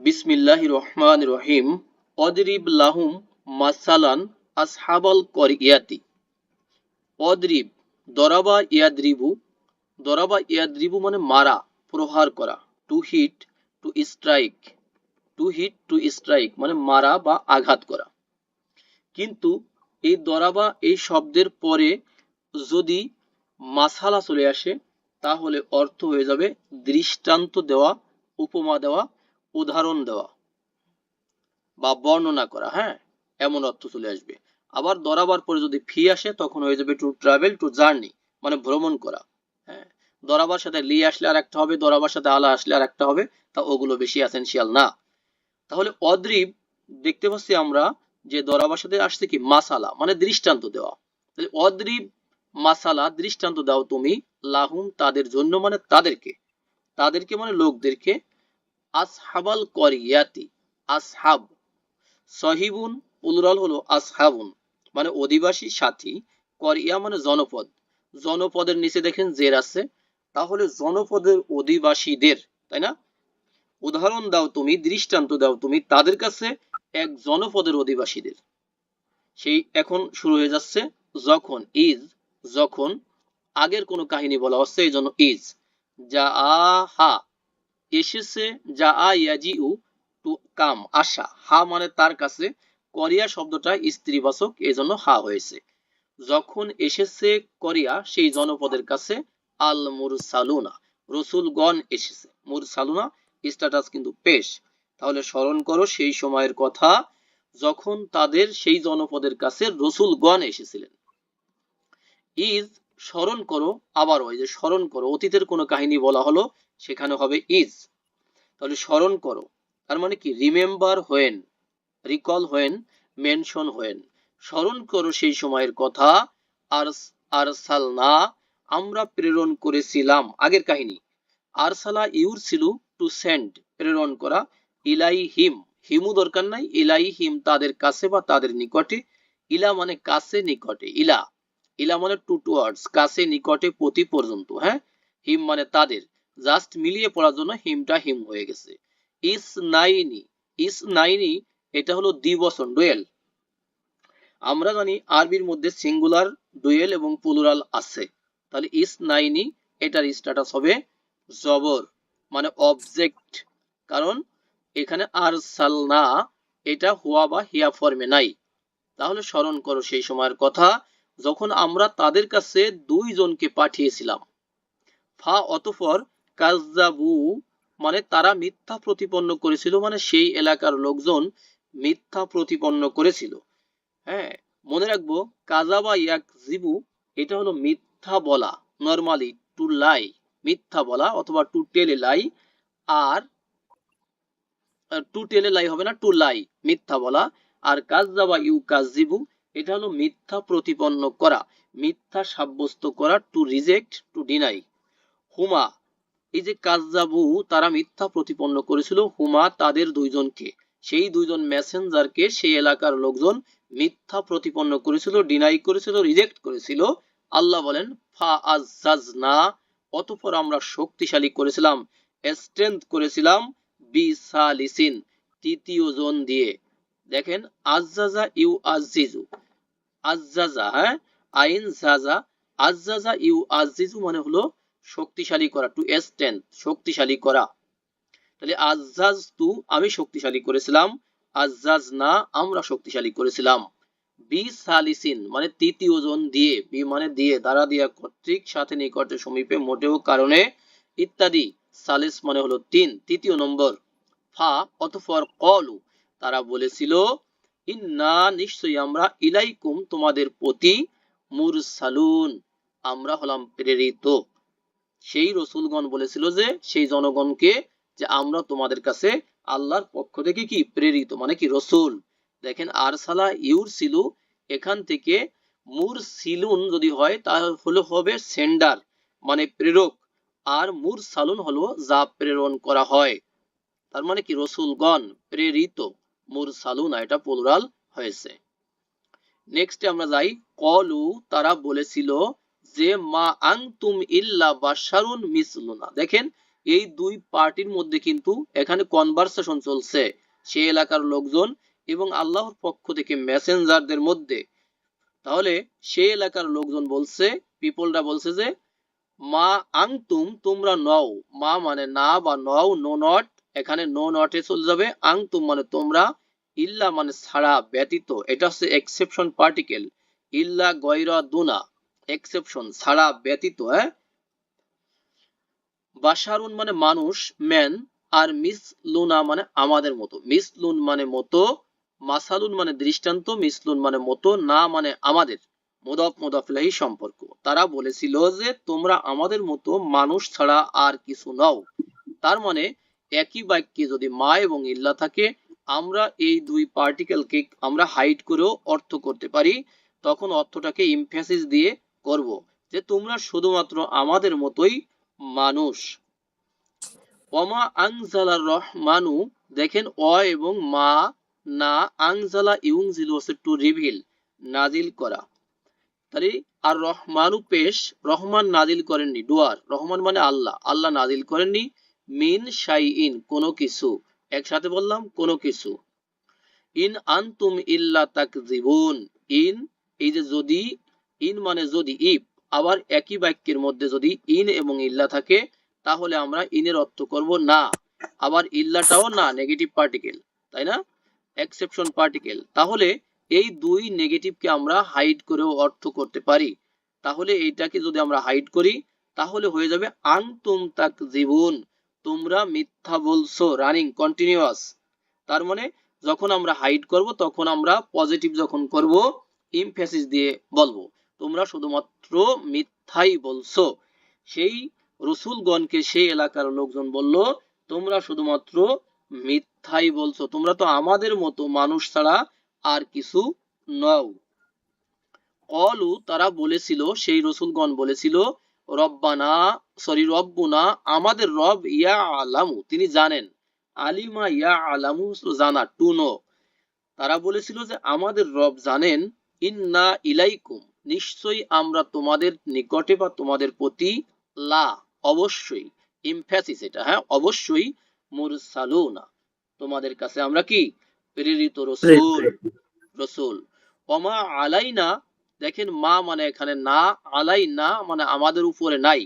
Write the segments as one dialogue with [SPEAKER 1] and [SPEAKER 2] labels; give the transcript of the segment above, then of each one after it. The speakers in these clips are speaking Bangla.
[SPEAKER 1] বিসমিল্লাহ রহমান রহিম অদরিব লাহুম মাসালান আসহাবাল করিয়াতি। অদরিব, দরাবা ইয়াদরিবু। দরাবা ইয়াদরিবু মানে মারা, প্রহার করা। To hit, to strike. To hit, to strike মানে মারা বা আঘাত করা। কিন্তু এই দরাবা, এই শব্দের পরে যদি মাসালা চলে আসে, তাহলে অর্থ হয়ে যাবে দৃষ্টান্ত দেওয়া, উপমা দেওয়া উদাহরণ দেওয়া বা বর্ণনা করা হ্যাঁ? এমন অর্থ চলে আসবে। আবার দরাবার পরে যদি ফি আসে, তখন হয়ে যাবে টু ট্রাভেল টু জার্নি মানে ভ্রমণ করা হ্যাঁ? দরাবার সাথে লি আসলে আর একটা হবে, দরাবার সাথে আলা আসলে আর একটা হবে, তা ওগুলো বেশি এসেনশিয়াল না। তাহলে অদ্রিব, দেখতে পাচ্ছি আমরা যে দরাবার সাথে আসছে কি? মাসালা মানে দৃষ্টান্ত দেওয়া। তাহলে অদ্রিব, মাসালা, দৃষ্টান্ত দাও তুমি, লাহুম তাদের জন্য মানে তাদেরকে। তাদেরকে মানে লোকদেরকে আসহাবাল করিয়াতি, আসহাব। সহিবুন প্লুরাল হলো আসহাবুন। মানে অধিবাসী সাথী, করিয়া মানে জনপদ। জনপদের নিচে দেখেন জের আছে। তাহলে জনপদের অধিবাসীদের, তাই না? উদাহরণ দাও তুমি, দৃষ্টান্ত দাও তুমি, তাদের কাছে এক জনপদের অধিবাসীদের। সেই এখন শুরু হয়ে যাচ্ছে, যখন, ইজ, যখন, আগের কোনো কাহিনী বলা হচ্ছে, এই জন্য ইজ। যা হা। এসেছে যা আ ইয়াজিউ টু কাম আসা হা মানে তার কাছে। করিয়া শব্দটা স্ত্রীবাচক এই জন্য হা হয়েছে। যখন এসেছে করিয়া, সেই জনপদের কাছে আল মুরসালুনা রসুলগণ এসেছে। মুরসালুনা স্ট্যাটাস কিন্তু পেশ। তাহলে স্মরণ করো সেই সময়ের কথা, যখন তাদের সেই জনপদের কাছে রসুলগণ এসেছিলেন। ইজ, স্মরণ করো আবার ওই যে স্মরণ করো, অতীতের কোনো কাহিনী বলা হলো সেখানে হবে ইজ তাহলে স্মরণ করো। তার মানে কি? Remember when recall when mention when স্মরণ করো সেই সময়ের কথা। আর আরসালনা, আমরা প্রেরণ করেছিলাম। আগের কাহিনী। আরসালা ইউর ছিল টু সেন্ড, প্রেরণ করা। ইলাই হিম হিমু দরকার নাই। ইলাই হিম তাদের কাছে বা তাদের নিকটে। ইলা মানে কাছে নিকটে। ইলা। ইলা মানে টু টুয়ার্ডস কাছে নিকটে প্রতি পর্যন্ত হ্যাঁ? হিম মানে তাদের। জাস্ট মিলিয়ে পড়ার জন্য হিমটা হিম হয়ে গেছে। ইস নাইনি ইস নাইনি, এটা হলো দ্বিবচন ডুয়েল। আমরা জানি আরবির মধ্যে সিঙ্গুলার, ডুয়েল এবং প্লুরাল আছে। তাহলে ইস নাইনি, এটার স্ট্যাটাস হবে জবর মানে অবজেক্ট কারণ এখানে আর সালনা এটা হুয়া বা হিয়া ফর্মে নাই। তাহলে স্মরণ করো সেই সময়ের কথা, যখন আমরা তাদের কাছে দুইজনকে পাঠিয়েছিলাম। ফা অতফর কাজাবু মানে তারা মিথ্যা প্রতিপন্ন করেছিল মানে সেই এলাকার লোকজন মিথ্যা প্রতিপন্ন করেছিল। হ্যাঁ মনে রাখব কাজাবা ইয়াক জিবু এটা হলো মিথ্যা বলা নর্মালি টু লাই মিথ্যা বলা অথবা টু টেলে লাই আর টু টেলে লাই হবে না টু লাই মিথ্যা বলা। আর কাজাবা ইউ কাজিবু এটা হলো মিথ্যা প্রতিপন্ন করা, মিথ্যা সাব্যস্ত করা টু রিজেক্ট টু ডিনাই হুমা এই যে কাজাবু তারা মিথ্যা প্রতিপন্ন করেছিল, হুমা তাদের দুইজনকে। সেই দুইজন মেসেঞ্জারকে সেই এলাকার লোকজন মিথ্যা প্রতিপন্ন করেছিল ডিনাই করেছিল রিজেক্ট করেছিল। আল্লাহ বলেন ফা আজাজনা অতঃপর আমরা শক্তিশালী করেছিলাম স্ট্রেংথ করেছিলাম, বিসালিসিন, তৃতীয় জন দিয়ে। দেখেন আজাজা ইউ আজিজু আজাজা হ্যাঁ? আইন জাজা। আজাজা ইউ আজিজু মানে হলো শক্তিশালী করা টু স্ট্রেংথ শক্তিশালী করা। তাহলে আজাজ তু আমি শক্তিশালী করেছিলাম আজাজ না আমরা শক্তিশালী করেছিলাম। বি সালিসিন মানে তৃতীয় জন দিয়ে, বি মানে দিয়ে, দ্বারা দিয়া কর্তৃক সাথে নিকটে সমীপে মোটেও কারণে, ইত্যাদি। সালিস মানে হলো তিন, তৃতীয় নম্বর, ফা অতঃপর কলু, তারা বলেছিল, ইন্না নিশ্চয়ই আমরা ইলাইকুম, তোমাদের প্রতি মুরসালুন, আমরা হলাম প্রেরিত। সেই রসুলগণ বলেছিল যে, সেই জনগণকে যে আমরা তোমাদের কাছে আল্লাহর পক্ষ থেকে কি প্রেরিত মানে কি রসুল। দেখেন, আরসালা ইউর সিলু এখান থেকে মুর সিলুন যদি হয়, তাহলে হবে সেন্ডার মানে প্রেরক। আর মুর সালুন হলো যা প্রেরণ করা হয়। তার মানে কি রসুলগণ প্রেরিত মুর সালুন এটা প্লুরাল হয়েছে। নেক্সটে আমরা যাই, কলু, তারা বলেছিল যে মা আং তুম ইল্লা বাসারুন মিসলুনা। দেখেন, এই দুই পার্টির মধ্যে কিন্তু এখানে কনভারসেশন চলছে। সেই এলাকার লোকজন এবং আল্লাহর পক্ষ থেকে মেসেঞ্জারদের মধ্যে। তাহলে সেই এলাকার লোকজন বলছে পিপলরা বলছে যে, মা আংতুম তোমরা নও। মা মানে না বা নও নো নট এখানে নো নটে চলে যাবে। আংতুম মানে তোমরা, ইল্লা মানে ছাড়া, ব্যতীত। এটা হচ্ছে এক্সেপশন পার্টিকেল ইল্লা গয়রা দুনা। এক্সেপশন ছাড়া ব্যতীত হ্যাঁ? বাসারুন মানে মানুষ ম্যান আর মিস লুনা মানে আমাদের মতো। মিস লুন মানে মতো, মাসালুন মানে দৃষ্টান্ত মিসলুন মানে মতো, না মানে আমাদের। মোদফ মোদফলাহি সম্পর্ক। তারা বলেছিল যে, তোমরা আমাদের মতো মানুষ ছাড়া আর কিছু নও। তার মানে একই বাক্যে যদি মা এবং ইল্লা থাকে, আমরা এই দুই পার্টিকেলকে আমরা হাইড করেও অর্থ করতে পারি। তখন অর্থটাকে ইমফ্যাসিস দিয়ে করব যে তোমরা শুধুমাত্র আমাদের মতোই মানুষ। অমা আংজালার রহমানু, দেখেন, অ এবং মা, না আংজালা ইউংজিল হচ্ছে টু রিভিল নাজিল করা। তাহলে আর রহমানু পেশ, রহমান নাজিল করেননি ডুয়ার রহমান মানে আল্লাহ আল্লাহ নাজিল করেননি, মিন শাই ইন কোনো কিছু, একসাথে বললাম, কোনো কিছু। ইন আনতুম ইল্লা তাকজিবুন ইন, এই যে যদি ইন মানে যদি ইফ আবার একই বাক্যের মধ্যে যদি ইন এবং ইল্লা থাকে, তাহলে আমরা ইনের অর্থ করব না। আবার ইল্লাটাও না নেগেটিভ পার্টিকেল তাই না? এক্সেপশন পার্টিকেল তাহলে এই দুই নেগেটিভকে আমরা হাইড করেও অর্থ করতে পারি। তাহলে এইটাকে যদি আমরা হাইড করি, তাহলে হয়ে যাবে আনতুম তাক জীবন তোমরা মিথ্যা বলছো রানিং কন্টিনিউয়াস তার মানে যখন আমরা হাইড করব, তখন আমরা পজিটিভ যখন করব ইমফেসিস দিয়ে বলব। তোমরা শুধুমাত্র মিথ্যাই বলছো। সেই রসুলগণকে সেই এলাকার লোকজন বলল, তোমরা শুধুমাত্র মিথ্যাই বলছো। তোমরা তো আমাদের মতো মানুষ ছাড়া আর কিছু নও। কলু তারা বলেছিল, সেই রসুলগণ বলেছিল, রব্বানা, সরি, রব্বুনা, আমাদের রব ইয়া আলামু, তিনি জানেন। আলিমা ইয়া আলামু জানা, টু নো। তারা বলেছিল যে, আমাদের রব জানেন, ইন্না ইলাইকুম। নিশ্চয়ই আমরা তোমাদের নিকটে বা তোমাদের প্রতি লা অবশ্যই ইমফ্যাসিস এটা হ্যাঁ? অবশ্যই মুরসালুনা। তোমাদের কাছে আমরা কি? প্রেরিত রসুল। রসুল। অমা আলাইনা দেখেন মা মানে এখানে না আলাই না মানে আমাদের উপরে নাই।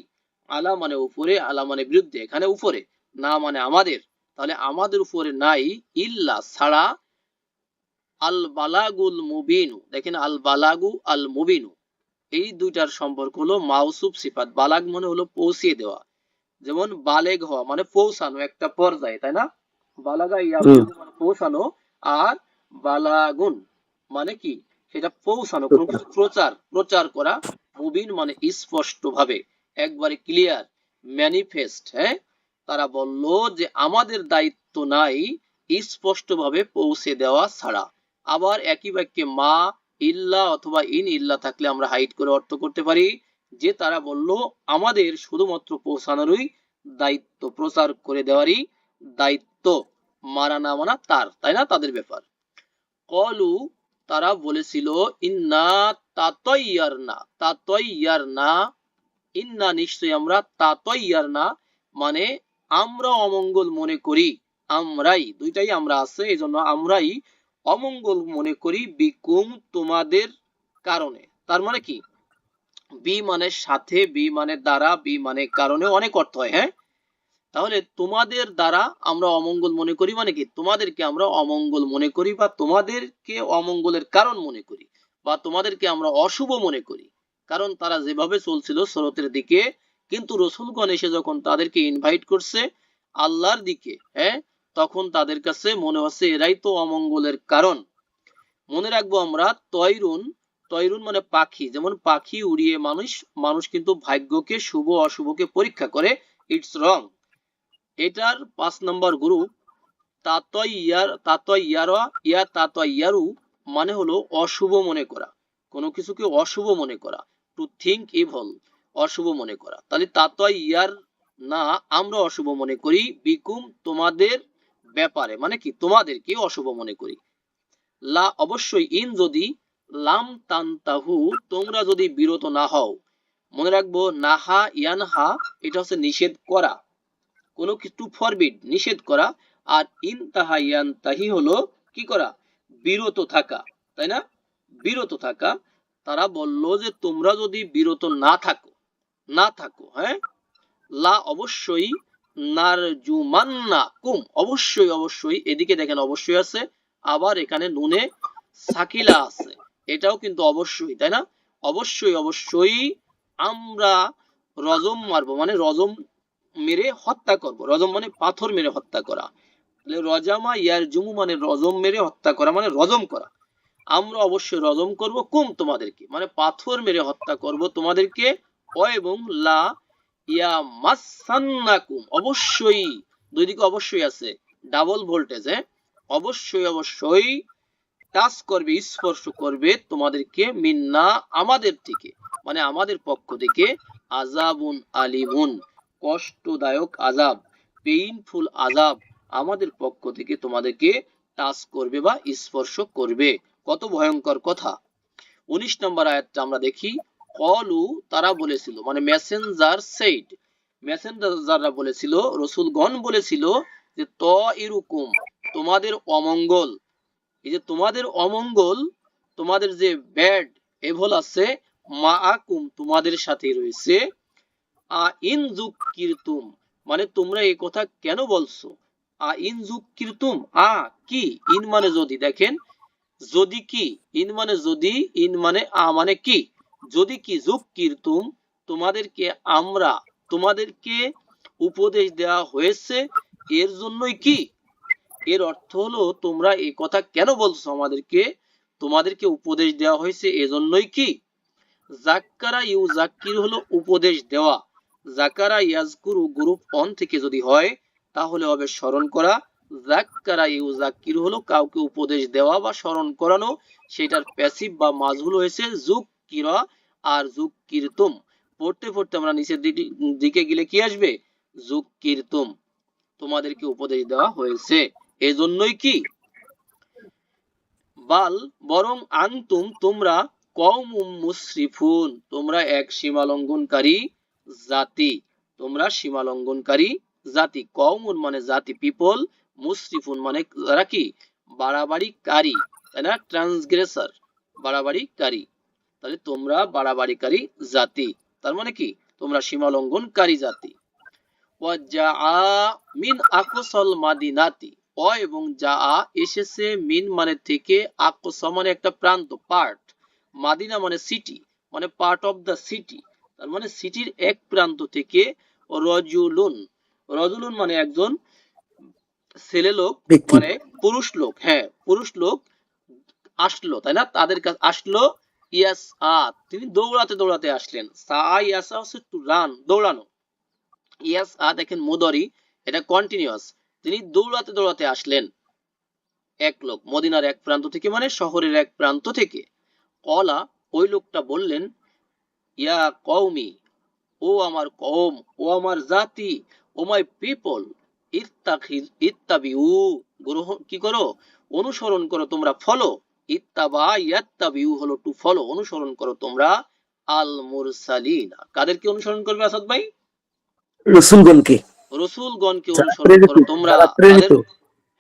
[SPEAKER 1] আলা মানে উপরে আলা মানে বিরুদ্ধে এখানে উপরে। না মানে আমাদের। তাহলে আমাদের উপরে নাই ইল্লা ছাড়া আল বালাগুল মুবিনু। দেখেন আল বালাগু আল মুবিনু এই দুইটার সম্পর্ক হলো মাউসুব সিফাত। বালাগ মানে হলো পৌঁছিয়ে দেওয়া। যেমন বালেগ হওয়া মানে পৌঁছানো একটা পর্যায়ে তাই না? বালাগা ইয়া মানে পৌঁছানো আর বালাগুন মানে কি? সেটা পৌঁছানো প্রচার প্রচার করা। মুবিন মানে স্পষ্ট ভাবে একবারে ক্লিয়ার ম্যানিফেস্ট হ্যাঁ? তারা বলল যে আমাদের দায়িত্ব নাই স্পষ্ট ভাবে পৌঁছে দেওয়া ছাড়া। আবার একই বাক্যে মা, ইল্লা অথবা ইন ইল্লা থাকলে আমরা হাইড করে অর্থ করতে পারি, যে তারা বলল, আমাদের শুধুমাত্র পৌঁছানোরই দায়িত্ব প্রচার করে দেওয়ারই দায়িত্ব। মারা না মানা তার। তাই না? তাদের ব্যাপার। কলু, তারা বলেছিল, ইন্না তাতয়ার না তাতয়ার না ইন্না নিশ্চয়ই আমরা তাতয়ার না মানে আমরা অমঙ্গল মনে করি, আমরাই, দুইটাই আমরা আছে এই জন্য আমরাই অমঙ্গল মনে করি বিকুম তোমাদের কারণে। তার মানে কি? বি মানে সাথে, বি মানে দ্বারা, বি মানে কারণে অনেক অর্থ হয় হ্যাঁ? তাহলে তোমাদের দ্বারা আমরা অমঙ্গল মনে করি মানে কি? তোমাদেরকে আমরা অমঙ্গল মনে করি বা তোমাদেরকে অমঙ্গলের কারণ মনে করি বা তোমাদেরকে আমরা অশুভ মনে করি। কারণ তারা যেভাবে চলছিল স্রোতের দিকে, কিন্তু রসুলগণ এসে যখন তাদেরকে ইনভাইট করছে, আল্লাহর দিকে হ্যাঁ? তখন তাদের কাছে মনে হচ্ছে এরাই তো অমঙ্গলের কারণ। মনে রাখব আমরা তয়রুন তয়রুন মানে পাখি। যেমন পাখি উড়িয়ে মানুষ মানুষ কিন্তু ভাগ্যকে শুভ, অশুভকে পরীক্ষা করে। ইটস রং এটার পাঁচ নম্বর গ্রুপ তাতয়ার তাতয়ারা ইয়া তাতয়ারু মানে হলো অশুভ মনে করা। কোনো কিছুকে অশুভ মনে করা। টু থিঙ্ক ইভল অশুভ মনে করা। তাহলে তাতয়ার না, আমরা অশুভ মনে করি। বিকুম তোমাদের ব্যাপারে মানে কি, তোমাদেরকে অশুভ মনে করি। লা, অবশ্যই ইন যদি লাম তান্তাহু, তোমরা যদি বিরত না হও, মনে রাখব নাহা ইয়ানহা, এটা হচ্ছে নিষেধ করা। কোনো কিছু ফরবিড নিষেধ করা। আর ইনতাহা ইয়ানতাহি হলো কি করা? বিরত থাকা, তাই না? বিরত থাকা। তারা বলল যে তোমরা যদি বিরত না থাকো না থাকো হ্যাঁ? লা, অবশ্যই নারজুমান্না কুম অবশ্যই অবশ্যই, এদিকে দেখেন অবশ্যই আছে, আবার এখানে নুনে সাকিলা আছে। এটাও কিন্তু অবশ্যই, তাই না? অবশ্যই অবশ্যই আমরা রজম মারবো মানে রজম মেরে হত্যা করব। রজম মানে পাথর মেরে হত্যা করা। তাহলে রজামা ইয়ার জুমু মানে রজম মেরে হত্যা করা মানে রজম করা। আমরা অবশ্যই রজম করব কুম তোমাদেরকে। মানে পাথর মেরে হত্যা করব তোমাদেরকে ও এবং লা ইয়া মাসান্নাকুম। অবশ্যই, দুই দিকে অবশ্যই আছে। ডাবল ভোল্টেজ হ্যাঁ? অবশ্যই অবশ্যই টাচ করবে, স্পর্শ করবে তোমাদেরকে মিন্না আমাদের থেকে মানে আমাদের পক্ষ থেকে আজাবুন আলিমুন, কষ্টদায়ক আজাব পেইনফুল আজাব আমাদের পক্ষ থেকে তোমাদেরকে টাচ করবে বা স্পর্শ করবে। কত ভয়ঙ্কর কথা। উনিশ নম্বর আয়াতটা আমরা দেখি কলু তারা বলেছিল মানে মেসেঞ্জার সেইড মেসেঞ্জাররা বলেছিল, রসুলগণ বলেছিল যে ত এরকম তোমাদের অমঙ্গল। এই যে তোমাদের অমঙ্গল, তোমাদের যে ব্যাড এভল আছে মা আকুম তোমাদের সাথে রয়েছে। আ ইন কীর্তুম মানে তোমরা এই কথা কেন বলছো? আ ইন কীর্তুম আ কি? ইন মানে যদি, দেখেন, যদি কি? ইন মানে যদি, ইন মানে আ মানে কি? যদি কি যুগ কীর্তুম তোমাদেরকে আমরা, তোমাদেরকে উপদেশ দেওয়া হয়েছে, এর জন্যই কি? এর অর্থ হলো, তোমরা এই কথা কেন বলছো আমাদেরকে? তোমাদেরকে উপদেশ দেওয়া হয়েছে এজন্যই কি? জাক্কারা ইউ জাক্কির হলো উপদেশ দেওয়া। জাকারা ইয়াজকুরু গ্রুপ অন থেকে যদি হয়, তাহলে হবে স্মরণ করা। জাক্কারা ইউ জাক্কির হলো কাউকে উপদেশ দেওয়া বা স্মরণ করানো, সেটার প্যাসিভ বা মাজহুল হয়েছে যুগ কিরা আর যুগ পড়তে পড়তে আমরা নিচের দিকে গেলে কি আসবে? যুগ তোমাদেরকে উপদেশ দেওয়া হয়েছে। এজন্যই কি? বাল বরং আনতুম তোমরা মুসরিফুন। তোমরা এক সীমা লঙ্ঘনকারী জাতি। তোমরা সীমা লঙ্ঘনকারী জাতি মানে জাতি, পিপল। মুসরিফুন মানে যারা কি? বাড়াবাড়িকারী, তাই না? ট্রান্সগ্রেসর, বাড়াবাড়িকারী। তাহলে তোমরা বাড়াবাড়িকারী জাতি। তার মানে কি? তোমরা সীমা লঙ্ঘনকারী জাতি মিন আকসল মাদিনাতি। অ এবং যা এসেছে মিন মানে থেকে আকসা মানে একটা প্রান্ত পার্ট মাদিনা মানে সিটি মানে পার্ট অফ দ্য সিটি তার মানে সিটির এক প্রান্ত থেকে রজুলুন। রজুলুন মানে একজন ছেলে লোক মানে পুরুষ লোক হ্যাঁ পুরুষ লোক আসলো তাই না? তাদের কাছে আসলো তিনি দৌড়াতে দৌড়াতে আসলেন। হচ্ছে টু রান দৌড়ানো। ইয়াস আ দেখেন মুদরি, এটা কন্টিনিউয়াস তিনি দৌড়াতে দৌড়াতে আসলেন এক লোক, মদিনার এক প্রান্ত থেকে মানে শহরের এক প্রান্ত থেকে। কলা, ওই লোকটা বললেন, ইয়া কওমি, ও আমার কওম, ও আমার জাতি, ও মাই পিপল ইত্তাবিউ গ্রহণ কি করো? অনুসরণ করো, তোমরা ফলো। ইত্তাবা ইয়াত্তাবিউ হলো টু ফলো অনুসরণ করো তোমরা। আল মুরসালিন কাদেরকে অনুসরণ করবে আসাদ ভাই?
[SPEAKER 2] রসুলগণকে।
[SPEAKER 1] রসুলগণকে অনুসরণ করো তোমরা।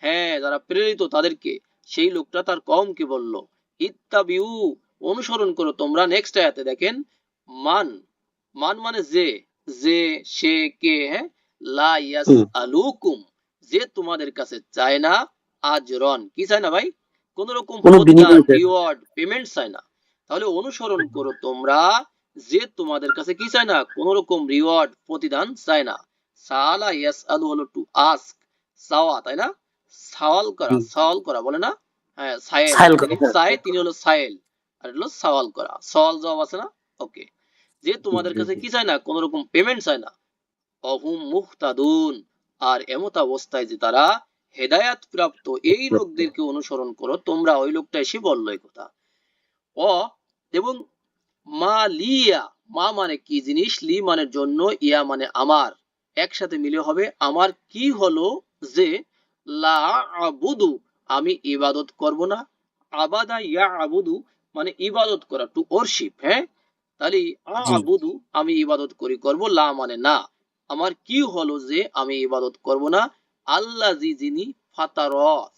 [SPEAKER 1] হ্যাঁ যারা প্রেরিত তাদেরকে। সেই লোকটা তার কমকে বলল ইত্তাবিউ অনুসরণ করো তোমরা নেক্সট আয়াতে দেখেন। মান মান মানে যে যে সে কে হ্যাঁ? লা ইয়াস আলুকুম যে তোমাদের কাছে চায় না আজরন। কি চায় না ভাই? কোন রকম। রিওয়ার্ড পেমেন্ট চায় না। তাহলে অনুসরণ করো তোমরা যে তোমাদের কাছে কি চায় না কোন রকম রিওয়ার্ড প্রতিদান চায় না। সালা ইয়াস আলু হলো টু আস্ক সাওয়া তাই না? সওয়াল করা। সওয়াল করা বলে না? হ্যাঁ সায়েল।
[SPEAKER 2] সায়েল
[SPEAKER 1] তিনি
[SPEAKER 2] হ্যাঁ।
[SPEAKER 1] তিনি হলো সায়েল। আর হলো সওয়াল করা। সওয়াল জবাব আছে না? ওকে। যে তোমাদের কাছে কি চায় না কোন রকম পেমেন্ট চায় না। অহুম মুহতাদুন। আর এমত অবস্থায় যে তারা হেদায়াত প্রাপ্ত এই লোকদেরকে অনুসরণ করো তোমরা ওই লোকটা এসে বলল এই কথা। অ এবং মা লিয়া মা মানে কি জিনিস? লি মানে জন্য ইয়া মানে আমার। একসাথে মিলে হবে আমার কি হলো যে লা আবুদু আমি ইবাদত করব না। আবাদা ইয়া আবুদু মানে ইবাদত করা টু ওরশিপ হ্যাঁ? তাহলে আবুদু আমি ইবাদত করি করব লা মানে না। আমার কি হলো যে আমি ইবাদত করব না আল্লাহ জি যিনি ফাতার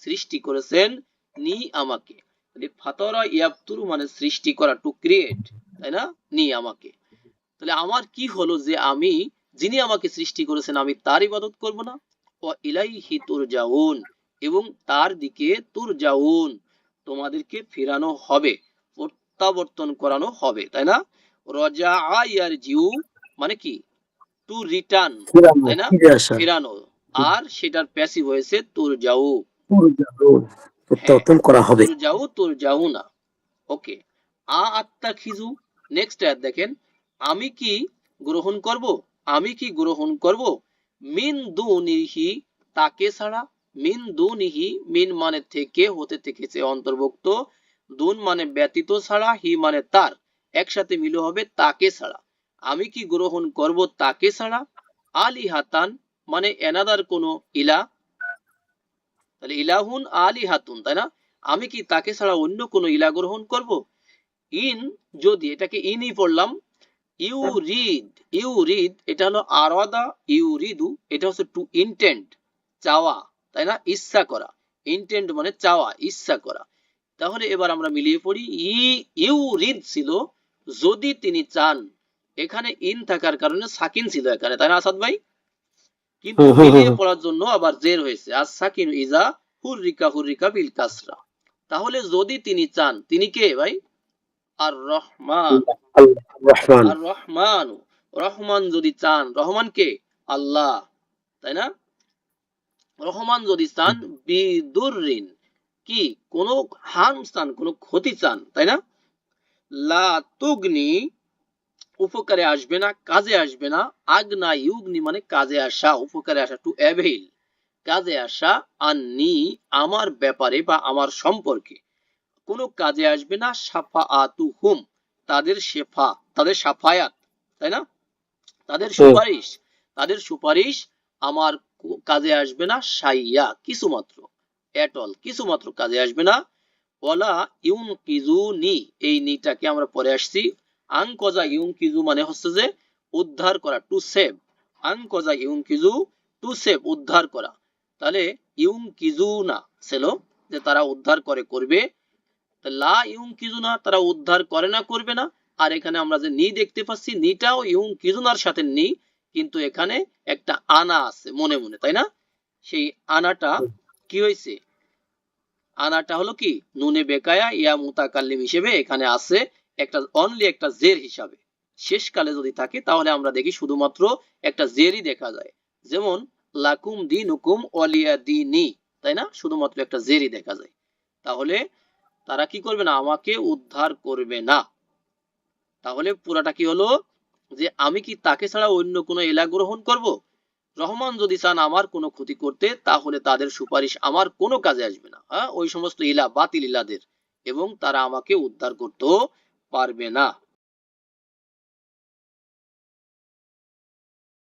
[SPEAKER 1] সৃষ্টি করেছেন নি আমাকে। তাহলে ফাতারা ইয়াবতুরু মানে সৃষ্টি করা টু ক্রিয়েট তাই না? নি আমাকে। তাহলে আমার কি হলো যে আমি যিনি আমাকে সৃষ্টি করেছেন আমি তার ইবাদত করব না? ও ইলাইহি তুরজাউন এবং তার দিকে তুরজাউন তোমাদেরকে ফেরানো হবে প্রত্যাবর্তন করানো হবে তাই না? রজা ইয়ার জিউ মানে কি? টু রিটার্ন তাই না?
[SPEAKER 2] ফিরে
[SPEAKER 1] ফেরানো। আর সেটার প্যাসিভ হয়েছে তুর যাও
[SPEAKER 2] প্রত্যাবর্তন করা হবে।
[SPEAKER 1] তুর যাও তুর যাও না। ওকে। আ আত্মা খিজু। নেক্সট দেখেন আমি কি গ্রহণ করব? আমি কি গ্রহণ করব? মিন দুনিহি তাকে ছাড়া। মিন দুনিহি মিন মানে থেকে হতে থেকেছে অন্তর্ভুক্ত। দুন মানে ব্যতীত ছাড়া হি মানে তার। একসাথে মিলে হবে তাকে ছাড়া। আমি কি গ্রহণ করব তাকে ছাড়া? আলি হাতান মানে এনাদার কোন ইলা। তাহলে ইলাহুন আলি হাতুন তাই না? আমি কি তাকে ছাড়া অন্য কোন ইলা গ্রহণ করব? ইন যদি, এটাকে ইনই পড়লাম ইউ রিড ইউ রিড এটা হলো আরাদা ইউ রিদু এটা হচ্ছে টু ইন্টেন্ট চাওয়া, তাই না? ইচ্ছা করা। ইন্টেন্ট মানে চাওয়া, ইচ্ছা করা। তাহলে এবার আমরা মিলিয়ে পড়ি, ই ইউ রিদ ছিল যদি তিনি চান। এখানে ইন থাকার কারণে সাকিন ছিল এখানে, তাই না আসাদ ভাই? কিন্তু মিলিয়ে পড়ার জন্য আবার জের হয়েছে। আর সাকিন ইজা হুররিকা হুররিকা বিল কাসরা। তাহলে যদি তিনি চান তিনি কে ভাই? আর রহমান। আর রহমান। রহমান যদি চান রহমান কে? আল্লাহ। তাই না? রহমান যদি চান বিদুররিন। কি? কোন হার্ম চান কোন ক্ষতি চান তাই না? লা তুগনি উপকারে আসবে না কাজে আসবে না। আগনা ইউগনি মানে কাজে আসা উপকারে আসা টু অ্যাভেইল কাজে আসা আননি আমার ব্যাপারে বা আমার সম্পর্কে। কোনো কাজে আসবে না সাফা আতু হুম তাদের শেফা তাদের সাফায়াত তাই না? তাদের সুপারিশ তাদের সুপারিশ আমার কাজে আসবে না সাইয়া কিছুমাত্র এট অল কিছুমাত্র কাজে আসবে না। ওলা ইউন কিজু নি এই নিটাকে আমরা পরে আসছি। আংকজা ইউন কিজু মানে হচ্ছে যে উদ্ধার করা টু সেভ আংকজা ইউন কিজু টু সেভ উদ্ধার করা। তাহলে ইউন কিজু না ছিল যে তারা উদ্ধার করে করবে। লা ইউন কিজু না, তারা উদ্ধার করে না, করবে না। আর এখানে আমরা যে নি দেখতে পাচ্ছি, নিটাও ইউন কিজুনার সাথে নি, কিন্তু এখানে একটা আনা আছে মনে মনে, তাই না? সেই আনাটা কি হয়েছে? আনাটা হলো কি? নুনে বেকায়া, ইয়া মুতাকাল্লিম হিসেবে এখানে আছে একটা অনলি একটা জের হিসাবে। শেষকালে যদি থাকে, তাহলে আমরা দেখি শুধুমাত্র একটা জেরই দেখা যায়। যেমন, লাকুম দিন হুকুম অলিয়া দিনি, তাই না? শুধুমাত্র একটা জেরই দেখা যায়। তাহলে তারা কি করবে না? আমাকে উদ্ধার করবে না। তাহলে পুরাটা কি হলো? যে আমি কি তাকে ছাড়া অন্য কোনো এলা গ্রহণ করব? রহমান যদি চান আমার কোনো ক্ষতি করতে, তাহলে তাদের সুপারিশ আমার কোনো কাজে আসবে না। হ্যাঁ? ওই সমস্ত ইলা বাতিল ইলাদের এবং তারা আমাকে উদ্ধার করতেও পারবে না।